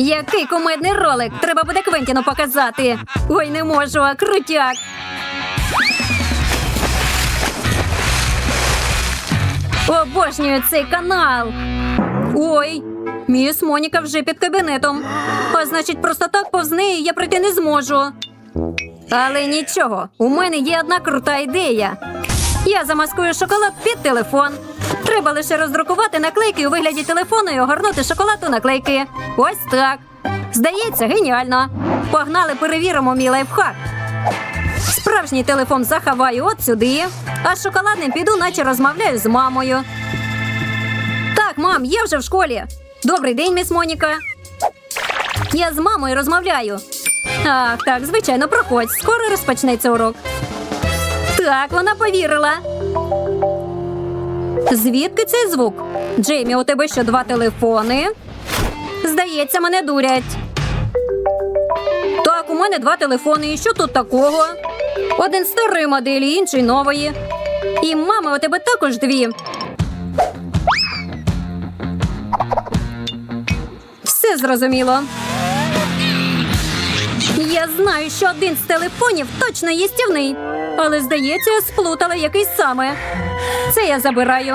Який кумедний ролик! Треба буде Квентіну показати. Ой, не можу, а крутяк. Обожнюю цей канал. Ой, міс Моніка вже під кабінетом. А значить, просто так повз неї я пройти не зможу. Але нічого, у мене є одна крута ідея. Я замаскую шоколад під телефон. Треба лише роздрукувати наклейки у вигляді телефону і огорнути шоколад у наклейки. Ось так. Здається, геніально. Погнали, перевіримо мій лайфхак. Справжній телефон заховаю от сюди, а з шоколадним піду, наче розмовляю з мамою. Так, мам, я вже в школі. Добрий день, міс Моніка. Я з мамою розмовляю. Ах, так, звичайно, проходь. Скоро розпочнеться урок. Так, вона повірила. Звідки цей звук? Джеймі, у тебе що два телефони? Здається, мене дурять. Так, у мене два телефони. І що тут такого? Один старої моделі, інший нової. І мами, у тебе також дві. Все зрозуміло. Я знаю, що один з телефонів точно їстівний, але здається, сплутала якийсь саме. Це я забираю.